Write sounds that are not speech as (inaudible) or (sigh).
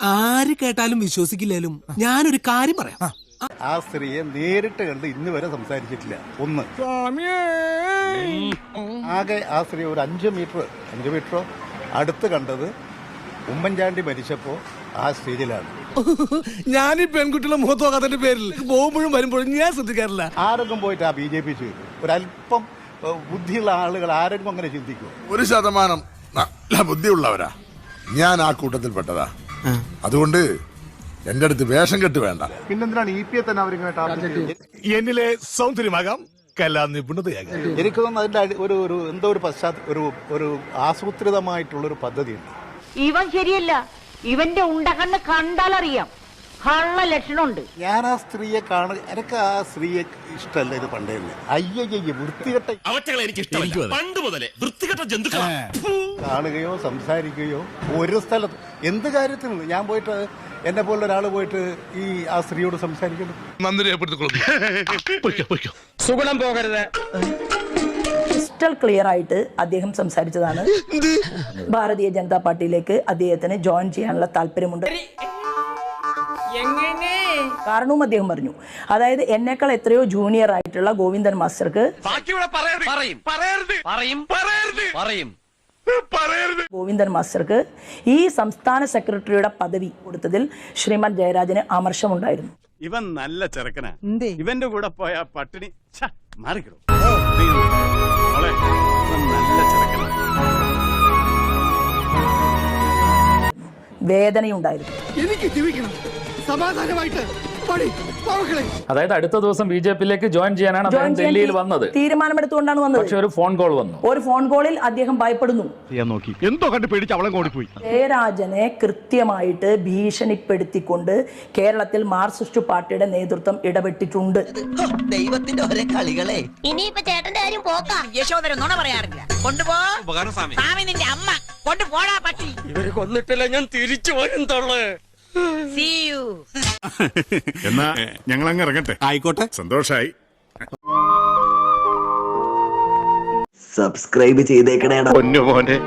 ആര് കേട്ടാലും വിശ്വസിക്കില്ലേലും ഞാനൊരു കാര്യം പറയാം. ആ. സ്ത്രീയെ നേരിട്ട് കണ്ട് ഇന്ന് വരെ സംസാരിച്ചിട്ടില്ല. ഒന്ന്. ആകെ ആ സ്ത്രീ ഒരു അഞ്ച് മീറ്റർ അഞ്ച് മീറ്ററോ അടുത്ത് കണ്ടത് ഉമ്മൻചാണ്ടി മരിച്ചപ്പോ ആ സ്റ്റേജിലാണ്. (laughs) ഞാൻ ഈ പെൺകുട്ടികളെ മുഖത്ത് നോക്കാത്തതിന്റെ പേരിൽ പോകുമ്പോഴും വരുമ്പോഴും ഞാൻ ശ്രദ്ധിക്കാറില്ല. ആരെങ്കിലും പോയിട്ട് ആ ബി ജെ പി ചെയ്തു. ഒരല്പം ബുദ്ധിയുള്ള ആളുകൾ ആരെങ്കിലും അങ്ങനെ ചിന്തിക്കും ഒരു ശതമാനം. നല്ല ബുദ്ധിയുള്ളവരാ. ഞാൻ ആ കൂട്ടത്തിൽപ്പെട്ടതാ. അതുകൊണ്ട് എന്റെ അടുത്ത് വേഷം കെട്ട് വേണ്ട. പിന്നെന്തിനാണ് ഇ പി എ തന്നെ അവരിങ്ങനെ ടാർഗറ്റ് ചെയ്യുന്നത്? എന്നിലെ സൗന്ദര്യമാകാം കലാ നിപുണതയാകാം. എനിക്ക് തോന്നുന്നു അതിന്റെ അടി- ഒരു ഒരു എന്തോ ഒരു പശ്ചാത്ത ഒരു ഒരു ആസൂത്രിതമായിട്ടുള്ള ഒരു പദ്ധതിയുണ്ട്. ഇവൻ ശരിയല്ല. ഇവന്റെ ഉണ്ടകണ്ണ് കണ്ടാലറിയാം. കള്ള ലക്ഷണമുണ്ട്. ഞാൻ ആ സ്ത്രീയെ കാണുക എനിക്ക് ആ സ്ത്രീയെ ഇഷ്ടമല്ല ഇത് പണ്ടേ തന്നെ. അയ്യയ്യ വൃത്തികെട്ട അവറ്റകളെ എനിക്ക് ഇഷ്ടമല്ല. പണ്ട് മുതലേ വൃത്തികെട്ട ജന്തുക്കൾ കാണുകയോ സംസാരിക്കുകയോ ഒരു സ്ഥലത്ത് എന്ത് കാര്യത്തിനും ഞാൻ പോയിട്ട് എന്നെ പോലുള്ള ഒരാൾ പോയിട്ട് ഈ ആ സ്ത്രീയോട് രേഖപ്പെടുത്തിക്കൊള്ളുന്നു സുഗുണം പോകരുത്. ക്രിസ്റ്റൽ ക്ലിയർ ആയിട്ട് അദ്ദേഹം സംസാരിച്ചതാണ്. ഭാരതീയ ജനതാ പാർട്ടിയിലേക്ക് അദ്ദേഹത്തിന് ജോയിൻ ചെയ്യാനുള്ള താല്പര്യമുണ്ട്. കാരണവും അദ്ദേഹം പറഞ്ഞു. അതായത് എന്നെക്കാൾ എത്രയോ ജൂനിയർ ആയിട്ടുള്ള ഗോവിന്ദൻ മാസ്റ്റർക്ക് പറയും. പറയരുത്. പറയും. പറയരുത്. പറയും. ഗോവിന്ദൻ മാസ്റ്റർക്ക് ഈ സംസ്ഥാന സെക്രട്ടറിയുടെ പദവി കൊടുത്തതിൽ ശ്രീമത് ജയരാജന് അമർഷമുണ്ടായിരുന്നു ഇവൻ നല്ല ചെറുക്കനാ. ഇവന്റെ കൂടെ പോയ പട്ടിണി മാറിക്കിടും. വേദനയുണ്ടായിരുന്നു. എനിക്ക് ജീവിക്കണം. സമാധാനമായിട്ട് അതായത് അടുത്ത ദിവസം ബി ജെ പിയിലേക്ക് ജോയിൻ ചെയ്യാനാണ് അദ്ദേഹം ഡൽഹിയിൽ വന്നത്. തീരുമാനമെടുത്തുകൊണ്ടാണ് വന്നത്. പക്ഷെ ഒരു ഫോൺ കോൾ വന്നു. ഒരു ഫോൺ കോളിൽ അദ്ദേഹം ഭയപ്പെടുന്നു. നോക്കി. എന്തോ കണ്ട് പേടിച്ച് അവളെ ഓടിപ്പോയി. ജയരാജനെ കൃത്യമായിട്ട് ഭീഷണിപ്പെടുത്തിക്കൊണ്ട് കേരളത്തിൽ മാർക്സിസ്റ്റ് പാർട്ടിയുടെ നേതൃത്വം ഇടപെട്ടിട്ടുണ്ട്. ദൈവത്തിന്റെ ഒരേ കളികളെ. ഇനിയിപ്പോ ചേട്ടന്റെ കാര്യം പോക്കാം. യശോദര നുണ പറയാറില്ല. കൊണ്ടുപോ. സ്വാമി. നിന്റെ അമ്മ. കൊണ്ടുപോടാ പട്ടി. ഇവർ കൊന്നിട്ടില്ല ഞാൻ തിരിച്ചു വരും തൊള്ളേ എന്നാ ഞങ്ങൾ അങ്ങ് ഇറങ്ങട്ടെ. ആയിക്കോട്ടെ. സന്തോഷായി. സബ്സ്ക്രൈബ് ചെയ്തേക്കണേടാ. പൊന്നു മോനെ